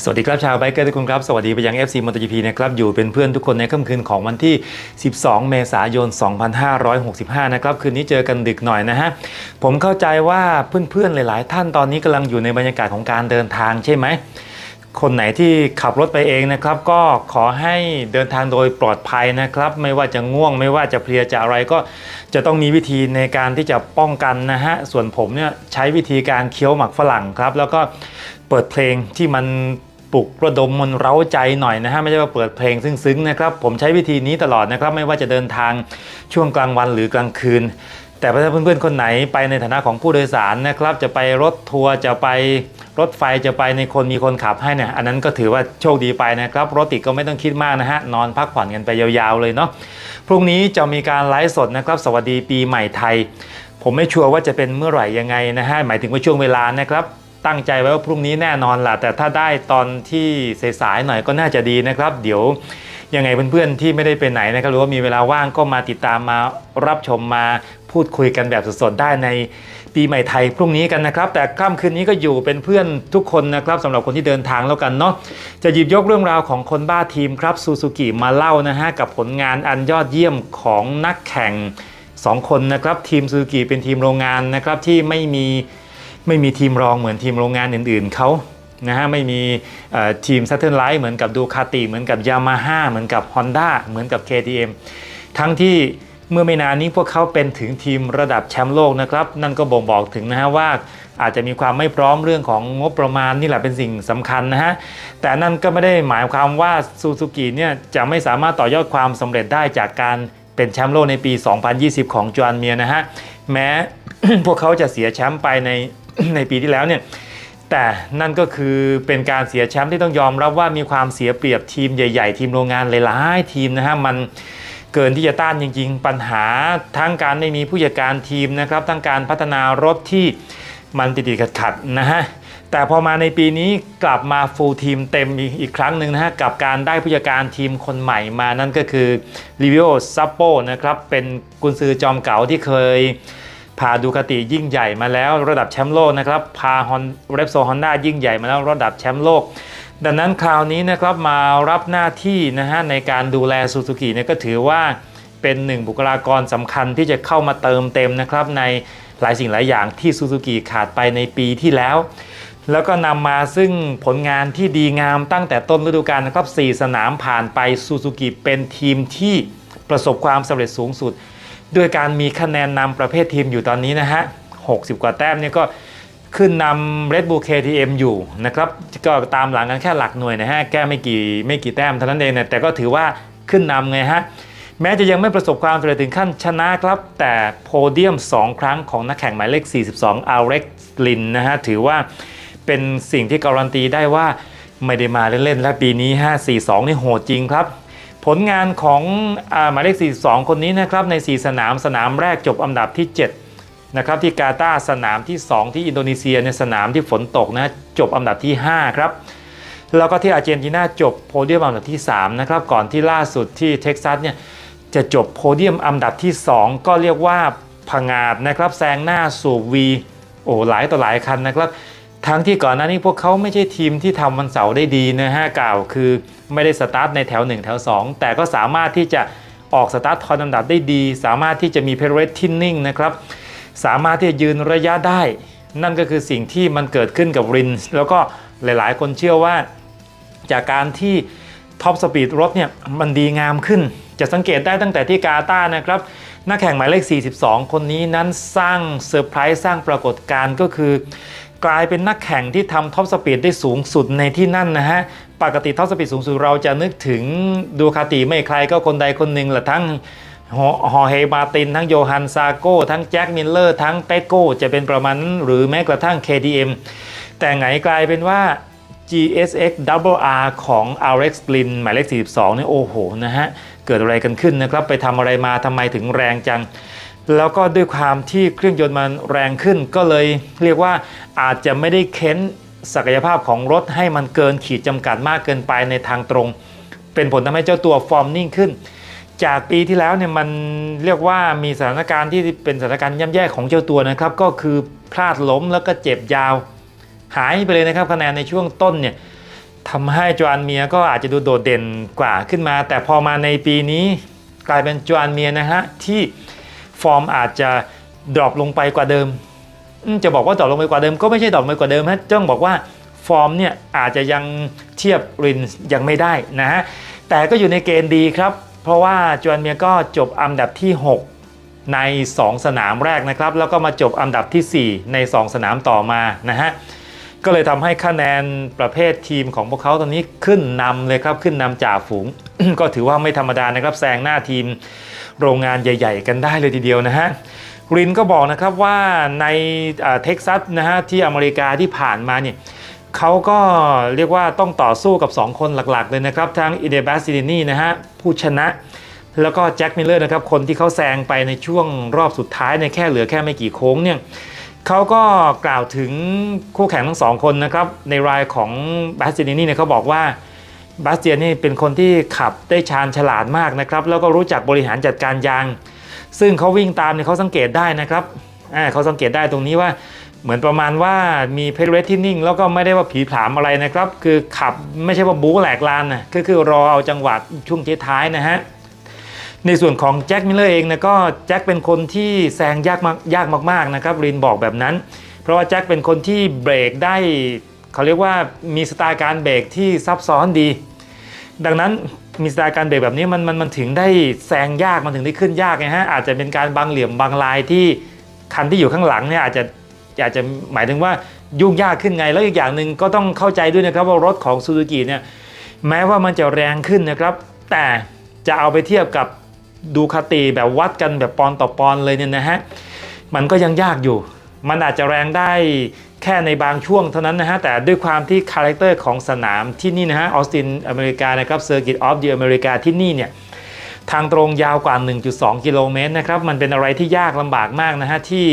สวัสดีครับชาวไบเกอร์ทุกคนครับ สวัสดีไปยัง FC MotoGP นะครับอยู่เป็นเพื่อนทุกคนในค่ำคืนของวันที่ 12 เมษายน 2565 นะครับ คืนนี้เจอกันดึกหน่อยนะฮะ ผมเข้าใจว่าเพื่อนๆหลายๆ ท่านตอนนี้กำลังอยู่ในบรรยากาศของการเดินทางใช่ไหมคนไหนที่ขับรถไปเองนะครับ ก็ขอให้เดินทางโดยปลอดภัยนะครับ ไม่ว่าจะง่วงไม่ว่าจะเพลียจะอะไรก็จะต้องมีวิธีในการที่จะป้องกันนะฮะส่วนผมเนี่ยใช้วิธีการเคี้ยวหมักฝรั่งครับ แล้วก็ เปิดเพลงที่มันปลุกระดมมันเร้าใจหน่อยนะฮะไม่ใช่ว่าเปิดเพลงซึ้งๆนะครับผมใช้วิธีนี้ตลอดนะครับไม่ว่าจะเดินทางช่วงกลางวันหรือกลางคืน แต่ถ้าเพื่อนๆคนไหนไปในฐานะของผู้โดยสารนะครับจะไปรถทัวร์จะไปรถไฟจะไปในคนมีคนขับให้เนี่ยอันนั้นก็ถือว่าโชคดีไปนะครับรถติดก็ไม่ต้องคิดมากนะฮะนอนพักผ่อนกันไปยาวๆเลยเนาะพรุ่งนี้จะมีการไลฟ์สดนะครับสวัสดีปีใหม่ไทย ผมไม่ชัวร์ว่าจะเป็นเมื่อไหร่ยังไงนะฮะหมายถึงว่าช่วงเวลานะครับ ตั้งใจไว้ว่าพรุ่งนี้แน่นอนล่ะ แต่ถ้าได้ตอนที่สายๆหน่อยก็น่าจะดีนะครับ เดี๋ยวยังไงเพื่อนๆที่ไม่ได้ไปไหนนะครับ หรือว่ามีเวลาว่างก็มาติดตามมารับชมมาพูดคุยกันแบบสดๆได้ในปีใหม่ไทยพรุ่งนี้กันนะครับ แต่ค่ำคืนนี้ก็อยู่เป็นเพื่อนทุกคนนะครับสำหรับคนที่เดินทางแล้วกันเนาะจะหยิบยกเรื่องราวของคนบ้าทีมครับซูซูกิมาเล่านะฮะกับผลงานอันยอดเยี่ยมของนักแข่ง 2 คนนะครับทีมซูซูกิเป็นทีมโรงงานนะครับที่ไม่มี ไม่มีทีมรองเหมือนทีมโรงงานอื่นๆเขานะฮะไม่มีทีม s a t u r n Light เหมือนกับดูคาติเหมือนกับ Yamaha เหมือนกับ Honda เหมือนกับ KTM ทั้งที่เมื่อไม่นานนี้พวกเขาเป็นถึงทีมระดับแชมป์โลกนะครับ นั่นก็บ่งบอกถึงนะฮะว่าอาจจะมีความไม่พร้อมเรื่องของงบประมาณนี่แหละเป็นสิ่งสำคัญนะฮะ แต่นั่นก็ไม่ได้หมายความว่าซูซูกิเนี่ยจะไม่สามารถต่อยอดความสำเร็จได้จากการเป็นแชมป์โลกในปี 2020 ของจอห์นเมียนะฮะ แม้พวกเขาจะเสียแชมป์ไปใน ในปีที่แล้วเนี่ยแต่นั่นก็คือเป็นการเสียแชมป์ที่ต้องยอมรับว่ามีความเสียเปรียบทีมใหญ่ ๆ ทีมโรงงานหลายๆทีมนะฮะมันเกินที่จะต้านจริง ๆ ปัญหาทั้งการไม่มีผู้จัดการทีมนะครับทั้งการพัฒนารถที่มันติดๆขัดๆนะฮะแต่พอมาในปีนี้กลับมาฟูลทีมเต็มอีกครั้งหนึ่งนะฮะกับการได้ผู้จัดการทีมคนใหม่มานั่นก็คือลิวิโอซัปโปนะครับเป็นกุนซือจอมเก๋าที่เคย พาดูคาติยิ่งใหญ่มาแล้วระดับแชมป์โลกนะครับพาฮอนเรปโซฮอนด้ายิ่งใหญ่มาแล้วระดับแชมป์โลก ดังนั้นคราวนี้นะครับมารับหน้าที่นะฮะในการดูแลซูซูกิเนี่ยก็ถือว่าเป็นหนึ่งบุคลากรสำคัญที่จะเข้ามาเติมเต็มนะครับในหลายสิ่งหลายอย่างที่ซูซูกิขาดไปในปีที่แล้ว แล้วก็นำมาซึ่งผลงานที่ดีงามตั้งแต่ต้นฤดูกาลนะครับ 4 สนามผ่านไปซูซูกิเป็นทีมที่ ประสบความสำเร็จสูงสุด ด้วยการมีคะแนนนำประเภททีมอยู่ตอนนี้นะฮะ 60 กว่าแต้มเนี่ยก็ขึ้นนำ Red Bull KTM อยู่นะครับ ก็ตามหลังกันแค่หลักหน่วยนะฮะ แก้ไม่กี่ไม่กี่แต้มเท่านั้นเองนะแต่ก็ถือว่าขึ้นนำไงฮะ แม้จะยังไม่ประสบความสำเร็จถึงขั้นชนะครับ แต่โพเดียม 2 ครั้งของนักแข่งหมายเลข 42 a l e x Lin นะฮะ ถือว่าเป็นสิ่งที่การันตีได้ว่าไม่ได้มาเล่นๆ และปีนี้ 542 นี่โหดจริงครับ ผลงานของอหมายเลข 42 คนนี้นะครับใน 4 สนามสนามแรกจบอันดับที่ 7 นะครับ ที่กาตาร์สนามที่ 2 ที่อินโดนีเซียในสนามที่ฝนตกนะจบอันดับที่ 5 ครับ แล้วก็ที่อาร์เจนตินาจบโพเดียมอันดับที่ 3 นะครับ ก่อนที่ล่าสุดที่เท็กซัสเนี่ยจะจบโพเดียมอันดับที่ 2 ก็เรียกว่าผงาดนะครับแซงหน้าสู่วีโอ้หลายต่อหลายคันนะครับ ทั้งที่ก่อนหน้านี้พวกเขาไม่ใช่ทีมที่ทำวันเสาร์ได้ดีนะฮะกล่าวคือ ไม่ได้สตาร์ทในแถว 1 แถว 2 แต่ก็สามารถที่จะออกสตาร์ททอนลำดับได้ดี สามารถที่จะมีเพลเรสทินนิ่งนะครับสามารถที่จะยืนระยะได้ นั่นก็คือสิ่งที่มันเกิดขึ้นกับรินแล้วก็หลายๆ คนเชื่อว่า จากการที่ท็อปสปีดรถเนี่ยมันดีงามขึ้น จะสังเกตได้ตั้งแต่ที่กาตาร์นะครับนักแข่งหมายเลข 42 คนนี้นั้นสร้างเซอร์ไพรส์สร้างปรากฏการณ์ก็คือ กลายเป็นนักแข่งที่ทำท็อปสปีดได้สูงสุดในที่นั่นนะฮะ ปกติท็อปสปีดสูงสุดเราจะนึกถึงดูคาติไม่ใครก็คนใดคนหนึ่งแหละทั้งฮอฮอเฮมาติน ทั้งโยฮันซาโก้ ทั้งแจ็คมิลเลอร์ ทั้งเปโก้ จะเป็นประมาณหรือแม้กระทั่ง KTM แต่ไงกลายเป็นว่า GSX Double R ของ Alex Lin หมายเลข 42 นี่โอ้โหนะฮะ เกิดอะไรกันขึ้นนะครับ ไปทำอะไรมาทำไมถึงแรงจัง แล้วก็ด้วยความที่เครื่องยนต์มันแรงขึ้น ก็เลยเรียกว่าอาจจะไม่ได้เค้นศักยภาพของรถให้มันเกินขีดจำกัดมากเกินไปในทางตรง เป็นผลทำให้เจ้าตัวฟอร์มนิ่งขึ้น จากปีที่แล้วเนี่ยมันเรียกว่ามีสถานการณ์ที่เป็นสถานการณ์ย่ำแย่ของเจ้าตัวนะครับ ก็คือพลาดล้มแล้วก็เจ็บยาว หายไปเลยนะครับคะแนนในช่วงต้นเนี่ยทำให้จวนเมียก็อาจจะดูโดดเด่นกว่าขึ้นมา แต่พอมาในปีนี้กลายเป็นจวนเมียนะฮะที่ ฟอร์มอาจจะดรอปลงไปกว่าเดิม จะบอกว่าดรอปลงไปกว่าเดิมก็ไม่ใช่ดรอปลงไปกว่าเดิมฮะต้องบอกว่าฟอร์มเนี่ยอาจจะยังเทียบรินยังไม่ได้นะฮะแต่ก็อยู่ในเกณฑ์ดีครับ เพราะว่าจวนเมียก็จบอันดับที่ 6 ใน 2 สนามแรกนะครับ แล้วก็มาจบอันดับทีสี่4 ใน 2 สนามต่อมานะฮะก็เลยทำให้คะแนนประเภททีมของพวกเขาตอนนี้ขึ้นนำเลยครับขึ้นนำจ่าฝูง ก็ถือว่าไม่ธรรมดานะครับแซงหน้าทีม โรงงานใหญ่ ๆ กันได้เลยทีเดียวนะฮะรินก็บอกนะครับว่าในเท็กซัสนะฮะที่อเมริกาที่ผ่านมาเนี่ยเขาก็เรียกว่าต้องต่อสู้กับ 2 คนหลักๆ เลยนะครับ ทั้งอีเดบัสซิดินีนะฮะผู้ชนะ แล้วก็แจ็คมิลเลอร์นะครับคนที่เขาแซงไปในช่วงรอบสุดท้ายในแค่เหลือแค่ไม่กี่โค้งเนี่ยเขาก็กล่าวถึงคู่แข่งทั้งสองคนนะครับในรายของบาสเตียนี่เนี่ยเขาบอกว่า บาสเตียนี่เป็นคนที่ขับได้ชาญฉลาดมากนะครับ แล้วก็รู้จักบริหารจัดการยาง ซึ่งเขาวิ่งตามเนี่ยเขาสังเกตได้นะครับเขาสังเกตได้ตรงนี้ว่าเหมือนประมาณว่ามีเพลเรสที่นิ่ง แล้วก็ไม่ได้ว่าผีผลามอะไรนะครับ คือขับไม่ใช่ว่าบู๊แหลกลานนะก็คือรอเอาจังหวะช่วงท้ายนะฮะในส่วนของแจ็คมิลเลอร์เองนะก็แจ็คเป็นคนที่แซงยากมากยากมากๆนะครับรินบอกแบบนั้น เพราะว่าแจ็คเป็นคนที่เบรกได้ เขาเรียกว่ามีสไตล์การเบรกที่ซับซ้อนดี ดังนั้นมีสไตล์การเบรกแบบนี้มันมันมันถึงได้แซงยากมันถึงได้ขึ้นยากไงฮะอาจจะเป็นการบางเหลี่ยมบางลายที่คันที่อยู่ข้างหลังเนี่ยอาจจะอาจจะหมายถึงว่ายุ่งยากขึ้นไง แล้วอีกอย่างหนึ่งก็ต้องเข้าใจด้วยนะครับว่ารถของซูซูกิเนี่ยแม้ว่ามันจะแรงขึ้นนะครับ แต่จะเอาไปเทียบกับดูคาติแบบวัดกันแบบปอนต่อปอนเลยเนี่ยนะฮะมันก็ยังยากอยู่ มันอาจจะแรงได้ แค่ในบางช่วงเท่านั้นนะฮะ แต่ด้วยความที่คาแรคเตอร์ของสนามที่นี่นะฮะออสตินอเมริกานะครับเซอร์กิตออฟเดอะอเมริกาที่นี่เนี่ยทางตรงยาวกว่า 1.2 กิโลเมตรนะครับ มันเป็นอะไรที่ยากลำบากมากนะฮะ ที่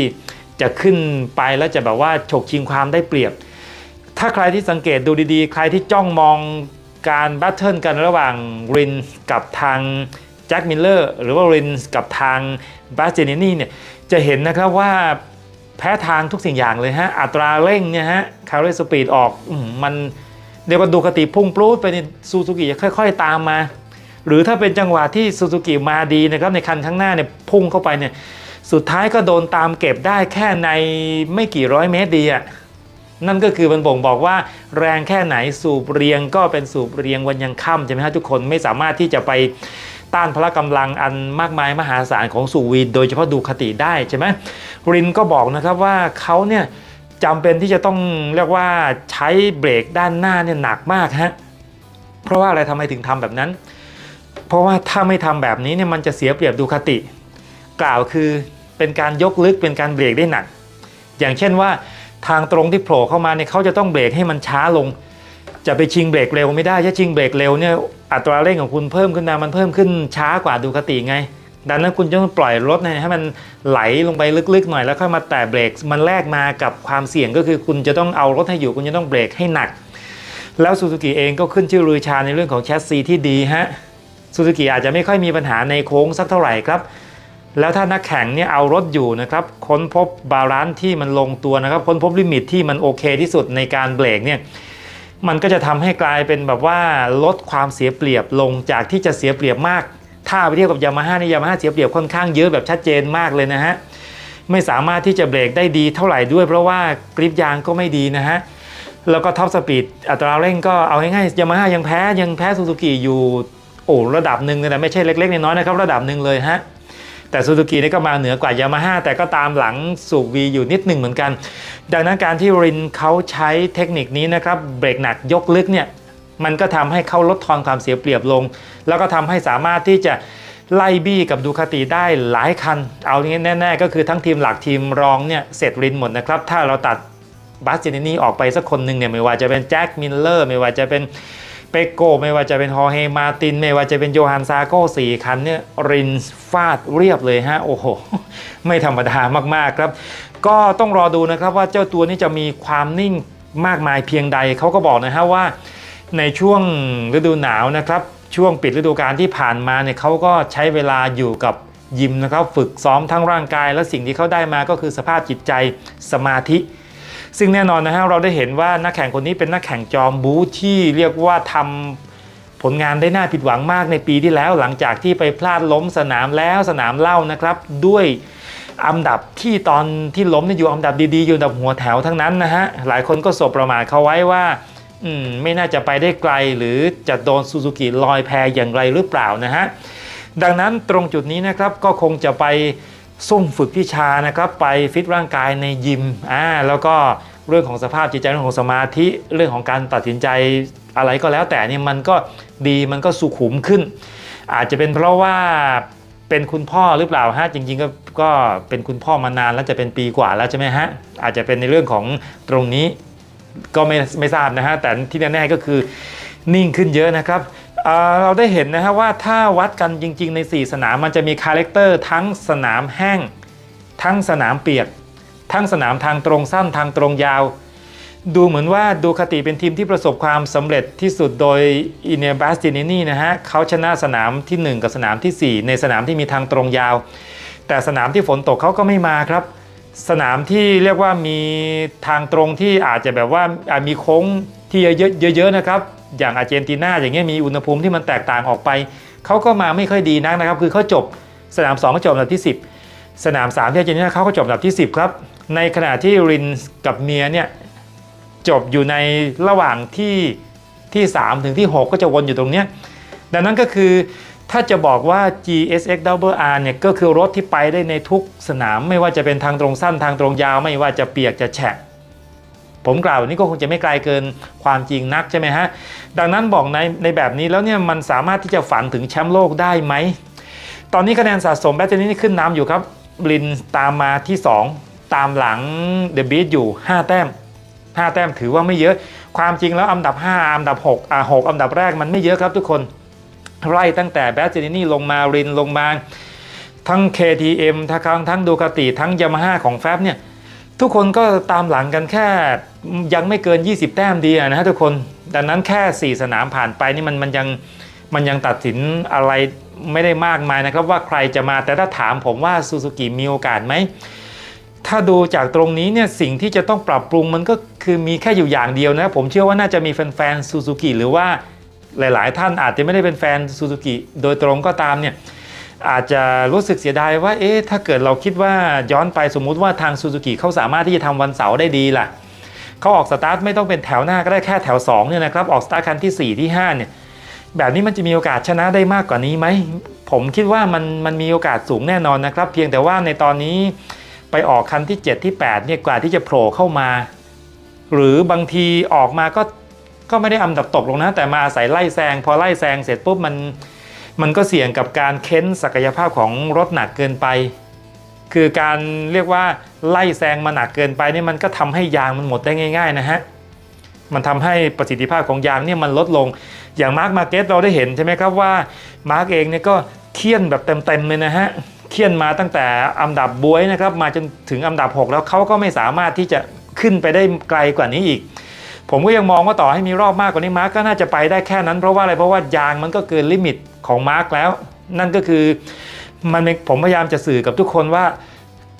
จะขึ้นไปแล้วจะแบบว่าฉกชิงความได้เปรียบ ถ้าใครที่สังเกตดูดีๆ ใครที่จ้องมองการแบทเทิลกันระหว่างรินกับทางแจ็คมิลเลอร์หรือว่ารินกับทางบาสเจเนนี่เนี่ยจะเห็นนะครับว่า แพ้ทางทุกสิ่งอย่างเลยฮะ อัตราเร่งเนี่ยฮะคาร์เรสปีดออกอมมันเรียกว่าดูคติพุ่งปลูดไปในซูซูกิจะค่อย ๆ ตามมา หรือถ้าเป็นจังหวะที่ซูซูกิมาดีนะครับในคันข้างหน้าเนี่ยพุ่งเข้าไปเนี่ยสุดท้ายก็โดนตามเก็บได้แค่ในไม่กี่ร้อยเมตรดีอะนั่นก็คือมันบ่งบอกว่าแรงแค่ไหนสูบเรียงก็เป็นสูบเรียงวันยังค่ำใช่ไหมฮะทุกคนไม่สามารถที่จะไป ต้านพละกำลังอันมากมายมหาศาลของสุวีนโดยเฉพาะดูคติได้ใช่ไหมรินก็บอกนะครับว่าเขาเนี่ยจำเป็นที่จะต้องเรียกว่าใช้เบรกด้านหน้าเนี่ยหนักมากฮะเพราะว่าอะไรทำไมถึงทำแบบนั้น เพราะว่าถ้าไม่ทำแบบนี้เนี่ยมันจะเสียเปรียบดูคติ กล่าวคือเป็นการยกลึกเป็นการเบรกได้หนัก อย่างเช่นว่าทางตรงที่โผล่เข้ามาเนี่ยเขาจะต้องเบรกให้มันช้าลง จะไปชิงเบรกเร็วไม่ได้ถ้าชิงเบรกเร็วเนี่ยอัตราเร่งของคุณเพิ่มขึ้นมามันเพิ่มขึ้นช้ากว่าดูคติไง ดังนั้นคุณจะต้องปล่อยรถนะให้มันไหลลงไปลึกๆหน่อยแล้วค่อยมาแตะเบรกมันแลกมากับความเสี่ยงก็คือคุณจะต้องเอารถให้อยู่คุณจะต้องเบรกให้หนัก แล้วซูซูกิเองก็ขึ้นชื่อลือชาในเรื่องของแชสซีที่ดีฮะซูซูกิอาจจะไม่ค่อยมีปัญหาในโค้งสักเท่าไหร่ครับแล้วถ้านักแข่งเนี่ยเอารถอยู่นะครับค้นพบบาลานซ์ที่มันลงตัวนะครับค้นพบลิมิตที่มันโอเคที่สุดในการเบรกเนี่ย มันก็จะทำให้กลายเป็นแบบว่าลดความเสียเปรียบลงจากที่จะเสียเปรียบมาก ถ้าไปเทียบกับยามาฮ่านี่ยามาฮ่าเสียเปรียบค่อนข้างเยอะแบบชัดเจนมากเลยนะฮะไม่สามารถที่จะเบรกได้ดีเท่าไหร่ด้วย เพราะว่ากริปยางก็ไม่ดีนะฮะแล้วก็ท็อปสปีดอัตราเร่งก็เอาง่ายๆยามาฮ่ายังแพ้ยังแพ้ซูซูกิอยู่โอ้ระดับหนึ่งนะไม่ใช่เล็กๆน้อยๆนะครับระดับหนึ่งเลยฮะ แต่ซูซูกินี่ก็มาเหนือกว่ายามาฮ่าแต่ก็ตามหลังสูบวีอยู่นิดหนึ่งเหมือนกัน ดังนั้นการที่รินเขาใช้เทคนิคนี้นะครับเบรกหนักยกลึกเนี่ยมันก็ทำให้เขาลดทอนความเสียเปรียบลง แล้วก็ทำให้สามารถที่จะไล่บี้กับดูคาติได้หลายคัน เอาอย่างนี้แน่ๆ ก็คือทั้งทีมหลักทีมรองเนี่ยเสร็จรินหมดนะครับ ถ้าเราตัดบาสเจเนนี่ออกไปสักคนหนึ่งเนี่ยไม่ว่าจะเป็นแจ็คมิลเลอร์ไม่ว่าจะเป็น เปโกไม่ว่าจะเป็นฮอร์เฮมาติน ไม่ว่าจะเป็นโยฮันซาโก้สี่คันเนี่ยรินฟาดเรียบเลยฮะ โอ้โห ไม่ธรรมดามาก ๆ ครับ ก็ต้องรอดูนะครับว่าเจ้าตัวนี้จะมีความนิ่งมากมายเพียงใดเขาก็บอกนะฮะว่า ในช่วงฤดูหนาวนะครับช่วงปิดฤดูกาลที่ผ่านมาเนี่ยเขาก็ใช้เวลาอยู่กับยิมนะครับฝึกซ้อมทั้งร่างกาย และสิ่งที่เขาได้มาก็คือสภาพจิตใจสมาธิ ซึ่งแน่นอนนะฮะเราได้เห็นว่านักแข่งคนนี้เป็นนักแข่งจอมบูที่เรียกว่าทำผลงานได้น่าผิดหวังมากในปีที่แล้วหลังจากที่ไปพลาดล้มสนามแล้วสนามเล่านะครับ ด้วยอันดับที่ตอนที่ล้มเนี่ยอยู่อันดับดีๆ อยู่อันดับหัวแถวทั้งนั้นนะฮะหลายคนก็สบประมาทเขาไว้ว่าอืมไม่น่าจะไปได้ไกลหรือจะโดนซูซูกิลอยแพอย่างไรหรือเปล่านะฮะดังนั้นตรงจุดนี้นะครับก็คงจะไป ซุ่มฝึกวิชานะครับไปฟิตร่างกายในยิมอ่าแล้วก็เรื่องของสภาพจิตใจเรื่องของสมาธิเรื่องของการตัดสินใจอะไรก็แล้วแต่เนี่ยมันก็ดีมันก็สุขุมขึ้น อาจจะเป็นเพราะว่าเป็นคุณพ่อหรือเปล่าฮะจริงๆก็ก็เป็นคุณพ่อมานานแล้วจะเป็นปีกว่าแล้วใช่ไหมฮะอาจจะเป็นในเรื่องของตรงนี้ก็ไม่ไม่ทราบนะฮะแต่ที่แน่ๆก็คือนิ่งขึ้นเยอะนะครับ เราได้เห็นนะฮะว่าถ้าวัดกันจริง ๆ ใน 4 สนามมันจะมีคาแรคเตอร์ทั้งสนามแห้ง ทั้งสนามเปียก ทั้งสนามทางตรงสั้นทางตรงยาว ดูเหมือนว่าดูคติเป็นทีมที่ประสบความสำเร็จที่สุดโดยอินเนบาสตินินี่นะฮะเขาชนะสนามทีหนึ่1 กับสนามทีสี่ 4 ในสนามที่มีทางตรงยาว แต่สนามที่ฝนตกเขาก็ไม่มาครับ สนามที่เรียกว่ามีทางตรงที่อาจจะแบบว่ามีโค้ง ที่เยอะๆเยอะนะครับอย่างอาร์เจนตินาอย่างเงี้ยมีอุณหภูมิที่มันแตกต่างออกไป เขาก็มาไม่ค่อยดีนักนะครับ คือเขาจบสนาม2ก็จบอันดับที่ 10 สนาม3ที่อาร์เจนตินาเขาก็จบอันดับที่ 10 ครับ ในขณะที่รินกับเมียเนี่ยจบอยู่ในระหว่างที่ที่ 3 ถึงที่ 6 ก็จะวนอยู่ตรงเนี้ยดังนั้นก็คือถ้าจะบอกว่า GSX Double R เนี่ยก็คือรถที่ไปได้ในทุกสนามไม่ว่าจะเป็นทางตรงสั้นทางตรงยาว ไม่ว่าจะเปียกจะแฉะ ผมกล่าวนี้ก็คงจะไม่ไกลเกินความจริงนักใช่ไหมฮะ ดังนั้นบอกในในแบบนี้แล้วเนี่ยมันสามารถที่จะฝันถึงแชมป์โลกได้ไหม ตอนนี้คะแนนสะสมแบตเตอรี่นี่ขึ้นนำอยู่ครับลินตามมาที่ 2 ตามหลังเดอะบีทอยู่ 5 แต้ม 5 แต้มถือว่าไม่เยอะ ความจริงแล้วอันดับ 5 อันดับ6อ่า6อันดับแรกมันไม่เยอะครับทุกคนไล่ตั้งแต่แบตเตอรี่ลงมารินลงมาทั้ง KTM ทั้งทั้งดูคาติทั้งยามาฮ่าของแฟบเนี่ยทุกคนก็ตามหลังกันแค่ ยังไม่เกิน 20 แต้มดีนะฮะทุกคน ดังนั้นแค่ 4 สนามผ่านไปนี่มันมันยังมันยังตัดสินอะไรไม่ได้มากมายนะครับว่าใครจะมาแต่ถ้าถามผมว่าซูซูกิมีโอกาสไหม ถ้าดูจากตรงนี้เนี่ยสิ่งที่จะต้องปรับปรุงมันก็คือมีแค่อยู่อย่างเดียวนะ ผมเชื่อว่าน่าจะมีแฟนๆซูซูกิหรือว่าหลาย ๆ ท่านอาจจะไม่ได้เป็นแฟนซูซูกิโดยตรงก็ตามเนี่ยอาจจะรู้สึกเสียดายว่าเอ๊ะถ้าเกิดเราคิดว่าย้อนไปสมมุติว่าทางซูซูกิเขาสามารถที่จะทำวันเสาร์ได้ดีล่ะ เขาออกสตาร์ทไม่ต้องเป็นแถวหน้าก็ได้แค่แถว2เนี่ยนะครับออกสตาร์ทคันที่ 4 ที่5เนี่ยแบบนี้มันจะมีโอกาสชนะได้มากกว่านี้ไหมผมคิดว่ามันมันมีโอกาสสูงแน่นอนนะครับ เพียงแต่ว่าในตอนนี้ไปออกคันที่ 7 ที่8เนี่ยกว่าที่จะโผล่เข้ามา หรือบางทีออกมาก็ก็ไม่ได้อันดับตกลงนะ แต่มาอาศัยไล่แซง พอไล่แซงเสร็จปุ๊บมันมันก็เสี่ยงกับการเค้นศักยภาพของรถหนักเกินไป คือการเรียกว่าไล่แซงมาหนักเกินไปนี่มันก็ทำให้ยางมันหมดได้ง่าย ๆ นะฮะมันทำให้ประสิทธิภาพของยางเนี่ยมันลดลง อย่างมาร์กมาเก็ตเราได้เห็นใช่ไหมครับว่ามาร์กเองเนี่ยก็เคี่ยนแบบเต็มๆเลยนะฮะเคี่ยนมาตั้งแต่อันดับบวยนะครับมาจนถึงอันดับ 6 แล้วเขาก็ไม่สามารถที่จะขึ้นไปได้ไกลกว่านี้อีก ผมก็ยังมองว่าต่อให้มีรอบมากกว่านี้มาร์กก็น่าจะไปได้แค่นั้นเพราะว่าอะไรเพราะว่ายางมันก็เกินลิมิตของมาร์กแล้ว นั่นก็คือ มันเป็นผมพยายามจะสื่อกับทุกคนว่า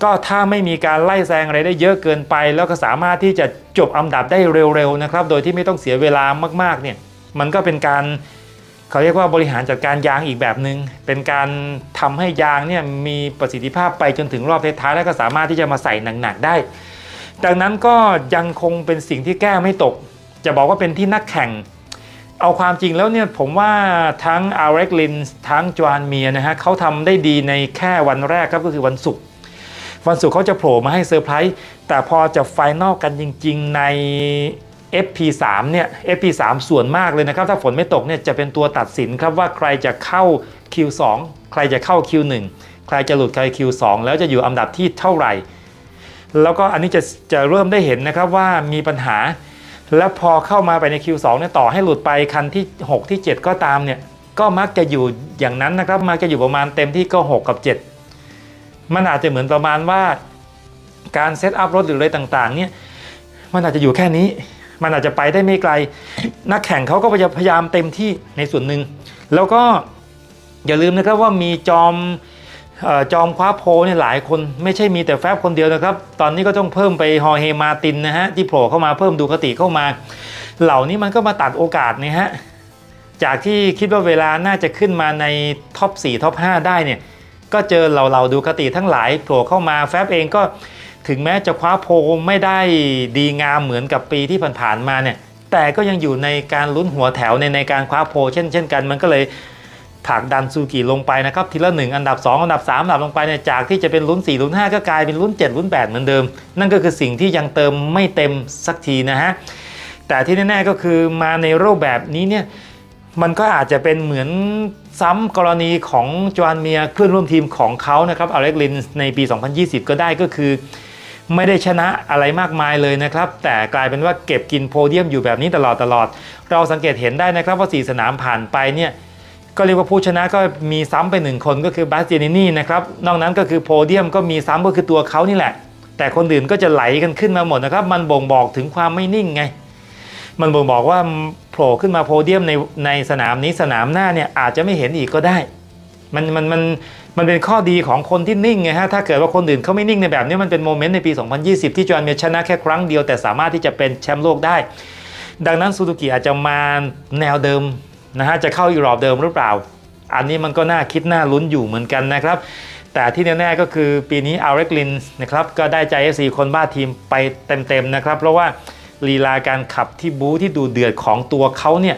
ก็ถ้าไม่มีการไล่แซงอะไรได้เยอะเกินไป แล้วก็สามารถที่จะจบอันดับได้เร็วๆนะครับ โดยที่ไม่ต้องเสียเวลามากๆเนี่ยมันก็เป็นการเขาเรียกว่าบริหารจัดการยางอีกแบบหนึง่งเป็นการทำให้ยางเนี่ยมีประสิทธิภาพไปจนถึงรอบท้ายๆแล้วก็สามารถที่จะมาใส่หนักๆได้ดังนั้นก็ยังคงเป็นสิ่งที่แก้ไม่ตก จะบอกว่าเป็นที่นักแข่ง เอาความจริงแล้วเนี่ยผมว่าทั้งอาร์เรกลินทั้งจวานเมียนะฮะเขาทำได้ดีในแค่วันแรกครับก็คือวันศุกร์วันศุกร์เขาจะโผล่มาให้เซอร์ไพรส์แต่พอจะไฟนอลกันจริง ๆ ใน FP3 เนี่ย FP3 ส่วนมากเลยนะครับ ถ้าฝนไม่ตกเนี่ยจะเป็นตัวตัดสินครับว่าใครจะเข้า Q2 ใครจะเข้า Q1 ใครจะหลุดใคร Q2 แล้วจะอยู่อันดับที่เท่าไหร่ แล้วก็อันนี้จะจะเริ่มได้เห็นนะครับว่ามีปัญหา แล้วพอเข้ามาไปใน Q2 เนี่ยต่อให้หลุดไปคันที่ 6 ที่ 7 ก็ตามเนี่ยก็มักจะอยู่อย่างนั้นนะครับมักจะอยู่ประมาณเต็มที่ก็ 6 กับ 7 มันอาจจะเหมือนประมาณว่าการเซตอัพรถหรืออะไรต่างๆเนี่ยมันอาจจะอยู่แค่นี้ มันอาจจะไปได้ไม่ไกล นักแข่งเขาก็พยายามเต็มที่ในส่วนหนึ่งแล้วก็อย่าลืมนะครับว่ามีจอม จอมคว้าโพเนี่ยหลายคนไม่ใช่มีแต่แฟบคนเดียวนะครับ ตอนนี้ก็ต้องเพิ่มไปฮอร์เฮมาตินนะฮะที่โผล่เข้ามาเพิ่มดูคติเข้ามา เหล่านี้มันก็มาตัดโอกาสนี่ฮะจากที่คิดว่าเวลาน่าจะขึ้นมาในท็อป4ท็อป5ได้เนี่ยก็เจอเหล่าเราดูคติทั้งหลายโผล่เข้ามาแฟบเองก็ถึงแม้จะคว้าโพไม่ได้ดีงามเหมือนกับปีที่ผ่านๆมาเนี่ยแต่ก็ยังอยู่ในการลุ้นหัวแถวในในการคว้าโพเช่นเช่นกัน มันก็เลย ผลักดันซูกิลงไปนะครับทีละหนึ่งอันดับ 2 อันดับ 3 อันดับลงไปเนี่ยจากที่จะเป็นลุ้น4ลุ้น5ก็กลายเป็นลุ้น7ลุ้น8เหมือนเดิม นั่นก็คือสิ่งที่ยังเติมไม่เต็มสักทีนะฮะแต่ที่แน่ๆก็คือมาในรูปแบบนี้เนี่ยมันก็อาจจะเป็นเหมือนซ้ำกรณีของจวานเมียเพื่อนร่วมทีมของเขานะครับอเล็กลินในปี 2020 ก็ได้ก็คือ ไม่ได้ชนะอะไรมากมายเลยนะครับ แต่กลายเป็นว่าเก็บกินโพเดียมอยู่แบบนี้ตลอดตลอด เราสังเกตเห็นได้นะครับว่า 4 สนามผ่านไปเนี่ย ก็เรียกว่าผู้ชนะก็มีซ้ำไปหนึ่งคนก็คือบาสเจนินี่นะครับ นอกนั้นก็คือโพเดียมก็มีซ้ำก็คือตัวเขานี่แหละ แต่คนอื่นก็จะไหลกันขึ้นมาหมดนะครับ มันบ่งบอกถึงความไม่นิ่งไง มันบ่งบอกว่าโผล่ขึ้นมาโพเดียมในในสนามนี้สนามหน้าเนี่ยอาจจะไม่เห็นอีกก็ได้ มันมันมันมันเป็นข้อดีของคนที่นิ่งไงฮะ ถ้าเกิดว่าคนอื่นเขาไม่นิ่งในแบบนี้มันเป็นโมเมนต์ในปี 2020 ที่จอห์นเมียชนะแค่ครั้งเดียวแต่สามารถที่จะเป็นแชมป์โลกได้ ดังนั้นซูซูกิอาจจะมาแนวเดิม นะฮะจะเข้าอีรอบเดิมหรือเปล่า อันนี้มันก็น่าคิดน่าลุ้นอยู่เหมือนกันนะครับ แต่ที่แน่ๆก็คือปีนี้อาริกลินนะครับก็ได้ใจ FC คนบ้าทีมไปเต็มๆนะครับ เพราะว่าลีลาการขับที่บู๊ที่ดูเดือดของตัวเขาเนี่ย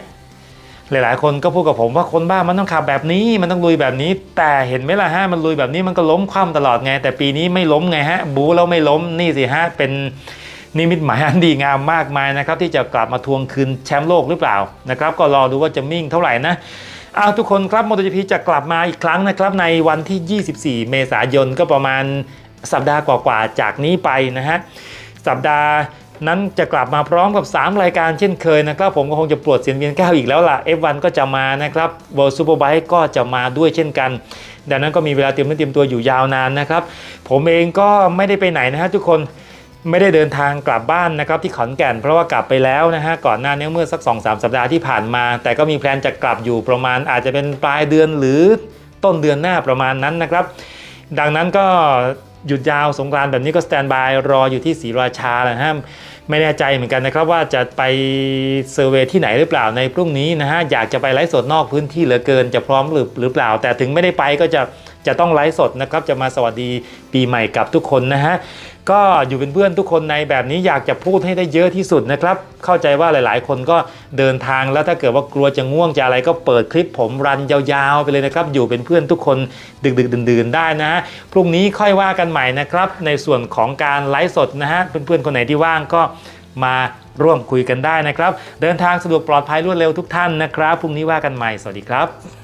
หลายๆ คนก็พูดกับผมว่าคนบ้ามันต้องขับแบบนี้มันต้องลุยแบบนี้ แต่เห็นไหมล่ะฮะมันลุยแบบนี้มันก็ล้มคว่ำตลอดไง แต่ปีนี้ไม่ล้มไงฮะบู๊แล้วไม่ล้มนี่สิฮะเป็น นิมิตหมายอันดีงามมากมายนะครับที่จะกลับมาทวงคืนแชมป์โลกหรือเปล่านะครับก็รอดูว่าจะมิ่งเท่าไหร่นะเอาทุกคนครับ MotoGP จะกลับมาอีกครั้งนะครับในวันที่ 24 เมษายนก็ประมาณสัปดาห์กว่าๆจากนี้ไปนะฮะสัปดาห์นั้นจะกลับมาพร้อมกับ 3 รายการเช่นเคยนะครับ ผมก็คงจะปวดเสียนเวียนก้าวอีกแล้วล่ะ F1 ก็จะมานะครับ World Superbike ก็จะมาด้วยเช่นกัน ดังนั้นก็มีเวลาเตรียมเตรียมตัวอยู่ยาวนานนะครับ ผมเองก็ไม่ได้ไปไหนนะฮะทุกคน ไม่ได้เดินทางกลับบ้านนะครับที่ขอนแก่น เพราะว่ากลับไปแล้วนะฮะก่อนหน้านี้เมื่อสัก2-3สัปดาห์ที่ผ่านมา แต่ก็มีแพลนจะกลับอยู่ประมาณอาจจะเป็นปลายเดือนหรือต้นเดือนหน้าประมาณนั้นนะครับ ดังนั้นก็หยุดยาวสงกรานต์แบบนี้ก็สแตนบายรออยู่ที่ศรีราชานะฮะไม่แน่ใจเหมือนกันนะครับว่าจะไปเซอร์เวที่ไหนหรือเปล่าในพรุ่งนี้นะฮะอยากจะไปไลฟ์สดนอกพื้นที่เหลือเกินจะพร้อมหรือหรือเปล่า แต่ถึงไม่ได้ไปก็จะจะต้องไลฟ์สดนะครับจะมาสวัสดีปีใหม่กับทุกคนนะฮะ ก็อยู่เป็นเพื่อนทุกคนในแบบนี้อยากจะพูดให้ได้เยอะที่สุดนะครับ เข้าใจว่าหลาย ๆ คนก็เดินทางแล้วถ้าเกิดว่ากลัวจะง่วงจะอะไรก็เปิดคลิปผมรันยาวๆไปเลยนะครับ อยู่เป็นเพื่อนทุกคนดึกๆดื่นๆได้นะฮะพรุ่งนี้ค่อยว่ากันใหม่นะครับ ในส่วนของการไลฟ์สดนะฮะเพื่อนๆคนไหนที่ว่างก็มาร่วมคุยกันได้นะครับ เดินทางสะดวกปลอดภัยรวดเร็วทุกท่านนะครับพรุ่งนี้ว่ากันใหม่สวัสดีครับ